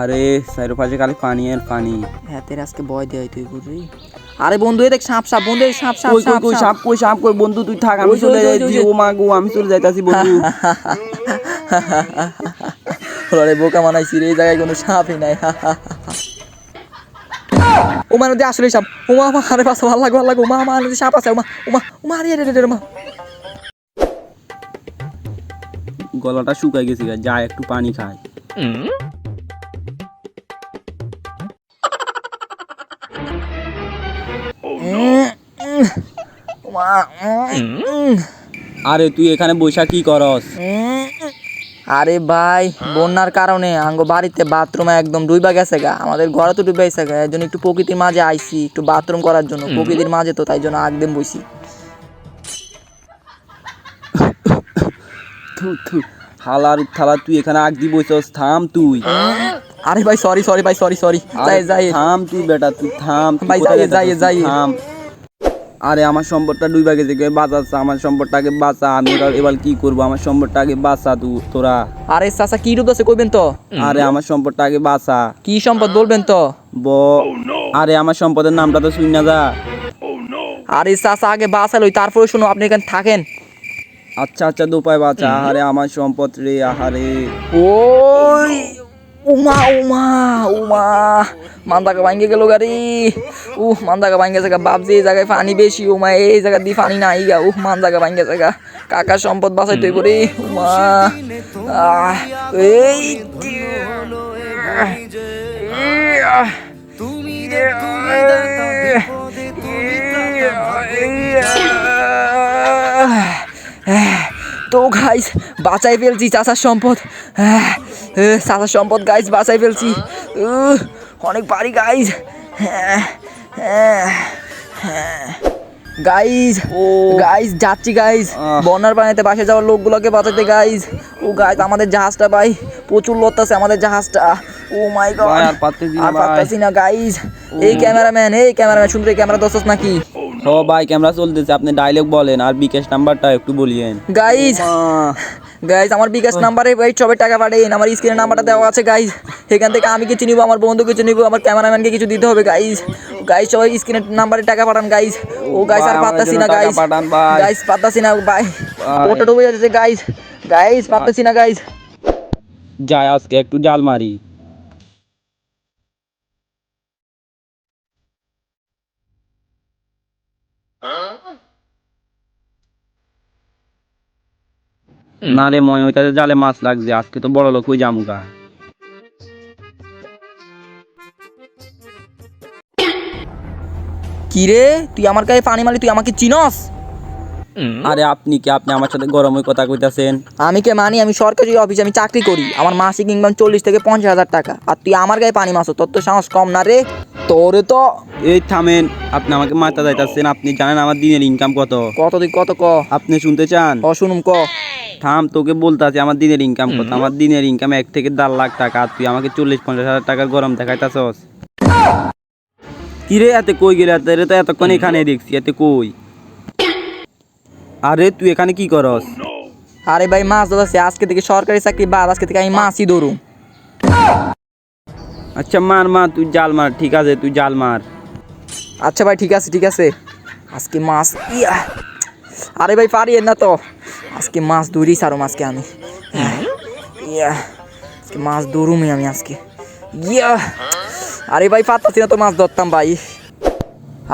আরে চারিপাশে খালি পানি আর পানি হ্যাঁ তোর আজকে ভয় দেয় তুই বুঝলি আরে বন্ধু এই দেখ সাপ সাপ বন্ধু এই সাপ সাপ কই কই সাপ কই সাপ। কই সাপ কই বন্ধু তুই থাক আমি চলে ওই যে, ওই যাইছি যে। ও মা গো আমি চলে যাইতাছি বন্ধু। ওরে বোকা মানাইছি রে এই জায়গায় কোনো সাপই নাই। ও মানে আসলে সাপ। উমা মা আরে পাশে ভালো লাগে ভালো লাগে উমা মা নদী সাপ আছে উমা উমা উমা আরে রে রে রে মা। গলাটা শুকাই গেছে গা, যা একটু পানি খায়। আরে তুই এখানে বৈশা কি করস? আরে ভাই বন্যার কারণে আঙ্গ বাড়িতে বাথরুম একদম ডুইবা গেছে গা। আমাদের ঘরে তো ডুবে গেছে গা এর জন্য একটু প্রকৃতির মাঝে আইছি একটু বাথরুম করার জন্য। প্রকৃতির মাঝে তো তাই জন্য একদম বইছি। থু থু হালার থালা তুই এখানে আগ দি বইছস থাম তুই। আরে ভাই সরি সরি ভাই সরি সরি যাই আরে যাই থাম তুই বেটা তুই থাম ভাই, যাইয়ে, যাইতাছিস? যাইয়ে। থাম। আরে আমার সম্পদটা ডুইবা গেছে কে বাঁচাচ্ছে? আমার সম্পদটাকে বাঁচা। আমি এবার এবার কি করব? আমার সম্পদটাকে বাঁচা তুই তোরা। আরে চাচা কি রূপ আছে কইবেন তো? আরে আমার সম্পদটাকে বাঁচা। কি সম্পদ বলবেন তো? ব আরে আমার সম্পদের নামটা তো শুন না যা। আরে চাচা আগে বাসা লই তারপরে শুনো আপনি এখানে থাকেন। আচ্ছা আচ্ছা দোপায় বাঁচা। আরে আমার সম্পদ রে আহারে। ওই উমা উমা উমা মান্দাকা ভাঙ্গে গেল গাড়ি উহ মান্দাকা ভাঙ্গে জায়গা বাপজি এই জায়গায় পানি বেশি উমা এই জায়গা দিয়ে পানি নাই গা উহ মান্দাকা ভাঙ্গে জায়গা কাকার সম্পদ বাঁচাই তুই করে উমা এই তো গাইস বাঁচাই ফেলছি চাষার সম্পদ আহ, চাষার সম্পদ গাইস বাঁচাই ফেলছি। অনেক বাড়ি গাইস গাইস ও। গাইস যাচ্ছি গাইস বন্যার পানিতে বাসে যাওয়ার লোকগুলোকে বাঁচাতে গাইস ও গাইস আমাদের জাহাজটা ভাই প্রচুর লড়তেছে আমাদের জাহাজটা। ও মাই গড আর পারতেছি না, গাইস এই ক্যামেরাম্যান এই ক্যামেরাম্যান সুন্দর ক্যামেরা দোষ নাকি? ও ভাই ক্যামেরা চলতেছে। আপনি ডায়লগ বলেন আর বিকাশ নাম্বারটা একটু বলিয়েন। গাইস গাইজ আমার বিকাশ নাম্বারে এই সবে টাকা পাঠাইন আমার স্ক্রিনের নাম্বারটা দেওয়া আছে গাইজ এখান থেকে আমি কিছু নিবো আমার বন্ধু কিছু নিবো আমার ক্যামেরাম্যানকে কিছু দিতে হবে গাইজ গাইজ সবাই স্ক্রিনের নাম্বারে টাকা পাঠান গাইজ ও গাইজ আর জন্য না গাইজ গাইজ পাত্তাছি না ভাই। ওটা ডুবে যাচ্ছে গাইজ গাইজ পাত্তাছি না গাইজ যায় আজকে একটু জাল মারি। না রে ময় ওইটাতে জালে মাছ লাগছে আজকে তো বড় লোক হয়ে জামুগা কি রে? তুই আমার গায়ে পানি মারলি তুই আমাকে চিনস? আরে আপনি কি? আপনি আমার সাথে গরম হয়ে কথা কইতাছেন। আমি কে মানি? আমি সরকারি অফিসে আমি চাকরি করি। আমার মাসিক ইনকাম চল্লিশ থেকে পঞ্চাশ হাজার টাকা। আর তুই আমার গায়ে পানি মাছ তোর তো সাহস কম না রে? তোরে তো এই থামেন আপনি আমাকে মাথা যাইতাছেন। আপনি জানেন আমার দিনের ইনকাম কত। কত তুই কত ক? আপনি শুনতে চান? ক শুনুম ক? থাম তোকে বলতাছি আমার দিনের ইনকাম কত? আমার দিনের ইনকাম এক থেকে দেড় লাখ টাকা আর তুই আমাকে চল্লিশ পঞ্চাশ হাজার টাকার গরম দেখাইতাছস। কিরে এতে কই গেলে? এতে তো এতক্ষণ এখানে দেখছি এতে কই? আরে তুই এখানে কি করস? আরে ভাই মাছ ধরছে আজকে থেকে সরকারি চাকরি বাদ আজকে থেকে আমি মাছই ধরু। আচ্ছা মার মার তুই জাল মার ঠিক আছে তুই জাল মার। আচ্ছা ভাই ঠিক আছে ঠিক আছে। আজকে মাছ ইয়া। আরে ভাই পারি না তো। আজকে মাছ ধরি সারো মাছকে আমি। ইয়া আজকে মাছ ধরুমই আমি আজকে। ইয়া। আরে ভাই পারতাছি না তো মাছ ধরতাম ভাই।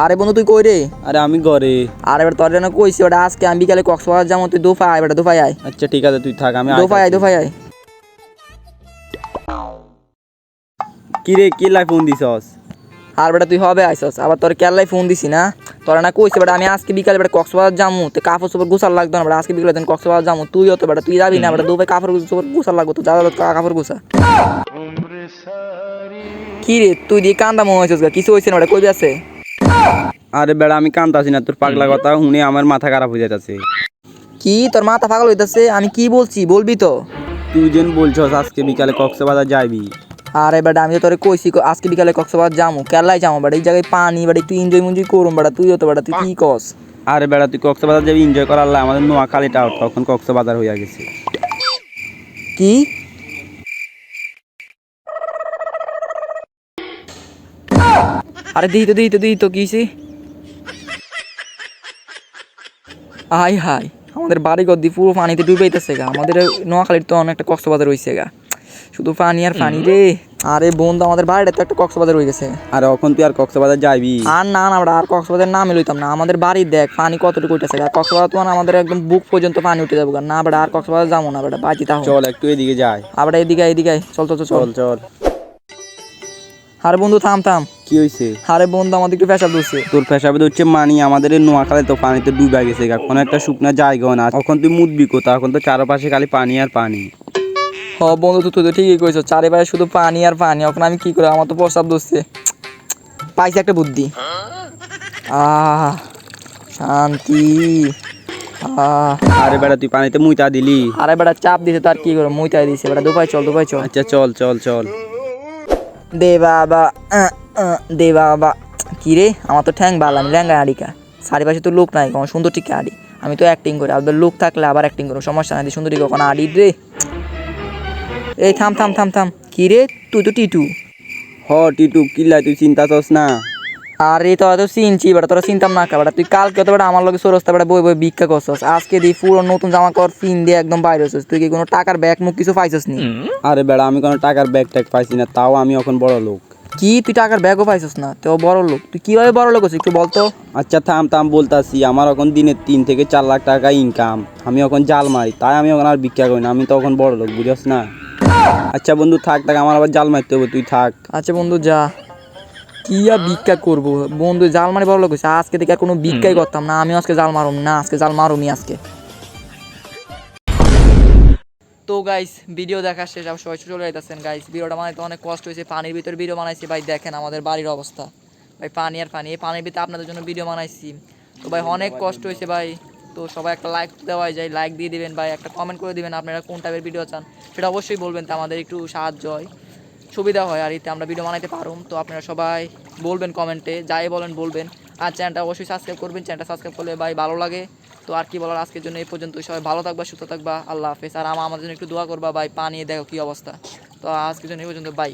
আরে বন্ধু তুই কই রে? আরে আমি ঘরে। আর এবার তোর জন্য কইছি ওটা আজকে আমি বিকালে কক্সবাজার যাব তুই দোফায় আয় বেটা দোফায় আয়। আচ্ছা ঠিক আছে তুই থাক আমি দোফায় আয় দোফায় আয়। কিরে কি লাই ফোন দিছস? আর বেটা তুই হবে আইসস আবার তোর কেল্লাই ফোন দিছি না। তোরা না কইছে বেটা আমি আজকে বিকালে বেটা কক্সবাজার যামু। তো কাপড় চোপড় গুছার লাগতো না বেটা আজকে বিকালে দিন কক্সবাজার যামু। তুই তো বেটা তুই যাবি না বেটা দুবাই কাপড় চোপড় গুছার লাগতো যা যা, কা- কাপড় গুছা। কি রে তুই দিয়ে কান্দা মনে হয়েছিস কিছু হয়েছে না বেটা কইবি আছে? আরে বেড়া আমি কান্তাছি না তোর পাগলা কথা শুনে আমার মাথা খারাপ হয়ে যাচ্ছে কি তোর মাথা পাগল হইতাছে? আমি কি বলছি বলবি তো? তুই যেন বলছস আজকে বিকালে কক্সবাজার যাইবি। আরে বেটা আমি তো তোরে কইছি আজকে বিকালে কক্সবাজার যামু কেলাই যামু বেটা এই জায়গায় পানি বেটা একটু এনজয় মঞ্জয় করুম বেটা তুইও তো বেটা তুই কি কস? আরে বেড়া তুই কক্সবাজার যাবি এনজয় করার লাই, আমাদের নোয়াখালীটা তখন কক্সবাজার হইয়া গেছে। কি? আরে দিই তো দিই তো দিই তো কিসে হাই হাই আমাদের বাড়ি গদ্দি পুরো পানিতে ডুবেইতেছে গা আমাদের নোয়াখালীর তো অনেকটা কক্সবাজার রয়েছে গা। শুধু পানি আর পানি রে। আরে বন্ধু আমাদের বাড়িটা তো একটা কক্সবাজার রয়ে গেছে। আর এখন তুই আর কক্সবাজার যাবি। আর না না আমরা আর কক্সবাজার নামে লইতাম না। আমাদের বাড়ির দেখ পানি কতটুকু উঠেছে গা। কক্সবাজার তো মানে আমাদের একদম বুক পর্যন্ত পানি উঠে যাব না বেটা আর কক্সবাজার যাব না বেটা বাজি তাহলে। চল একটু এদিকে যাই। আবার এদিকে এদিকে। চল চল চল চল। আরে বন্ধু থাম থাম। কি হয়েছে আরে বন্ধু আমাদের একটু পেশাব দিচ্ছে তোর পেশাবে হচ্ছে মানি আমাদের নোয়াখালী তো পানিতে ডুবে গেছে। কোনো একটা শুকনা জায়গাও না। এখন তুই মুদবি কোথা এখন তো চারপাশে খালি পানি আর পানি। হ বন্ধু তুই তুই তো ঠিকই কইছো চারিপাশে শুধু পানি আর পানি এখন আমি কি করে? আমার তো প্রস্তাব দিচ্ছে পাইছি একটা বুদ্ধি। আহ শান্তি। আরে বেটা তুই পানিতে মুইতা দিলি। আরে বেটা চাপ দিছে তার কি করে মুইতাই দিছে বেটা দুপাই চল দুপাই চল। আচ্ছা চল চল চল। দে বাবা দে বাবা। কি রে আমার তো ঠ্যাং ভালো আমি ল্যাঙ্গা আড়িকা চারিপাশে তো লোক নাই কখন সুন্দর ঠিক আড়ি আমি তো অ্যাক্টিং করি আর লোক থাকলে আবার অ্যাক্টিং করো সমস্যা নাই সুন্দরী কখন আড়ি রে। এই থাম থাম থাম থাম। কি রে? তুই তো টিটু। হ টিটু কিল্লাই তুই চিন্তা করস না। আরে তোরা তো চিনছি বেটা তোরা চিন্তাম না বেটা। তুই কালকে তো বেটা আমার লগে সরস্তা বেটা বই বই ভিক্ষা করছস। আজকে দি পুরো নতুন জামা কর ফিন দিয়ে একদম বাইরে হচ্ছিস তুই কি কোনো টাকার ব্যাগ মুখ কিছু পাইছস নি? আরে বেড়া আমি কোনো টাকার ব্যাগ ট্যাগ পাইছি না তাও আমি এখন বড় লোক। কি? তুই টাকার ব্যাগও পাইছস না তো বড় লোক। তুই কীভাবে বড় লোক হচ্ছিস একটু বলতো আচ্ছা থাম থাম বলতাছি আমার এখন দিনে তিন থেকে চার লাখ টাকা ইনকাম আমি এখন জাল মারি তাই আমি এখন আর ভিক্ষা করি না আমি তো এখন বড় লোক বুঝস না? আচ্ছা বন্ধু থাক থাক আমার আবার জাল মারতে হবে তুই থাক। আচ্ছা বন্ধু যা। কি আর ভিক্ষা করব? বন্ধু জাল মারি বড় লোক আজকে থেকে আর কোনো ভিক্ষাই করতাম না। আমিও আজকে জাল মারুম না আজকে জাল মারুমি আজকে। তো গাইস ভিডিও দেখা শেষ আবার সবাই চলে যাইতেছেন। গাইস ভিডিওটা বানাইতে অনেক কষ্ট হয়েছে। পানির ভিতরে ভিডিও বানাইছি। ভাই দেখেন আমাদের বাড়ির অবস্থা। ভাই পানি আর পানি। এই পানির ভিতরে আপনাদের জন্য ভিডিও বানাইছি। তো ভাই অনেক কষ্ট হয়েছে ভাই। তো সবাই একটা লাইক দেওয়া যায় লাইক দিয়ে দেবেন বা একটা কমেন্ট করে দেবেন আপনারা কোন টাইপের ভিডিও চান। সেটা অবশ্যই বলবেন তো আমাদের একটু সাহায্য হয়, সুবিধা হয় আর এতে আমরা ভিডিও বানাইতে পারুম। তো আপনারা সবাই বলবেন কমেন্টে যাই বলেন বলবেন। আর চ্যানেলটা অবশ্যই সাবস্ক্রাইব করবেন চ্যানেলটা সাবস্ক্রাইব করলে ভাই ভালো লাগে। তো আর কি বলার আজকের জন্য এই পর্যন্ত সবাই ভালো থাকবা, সুস্থ থাকবা, আল্লাহ হাফেজ। আর আমা আমাদের জন্য একটু দোয়া করবা, ভাই পানি দেখো কি অবস্থা। তো আজকের জন্য এই পর্যন্ত বাই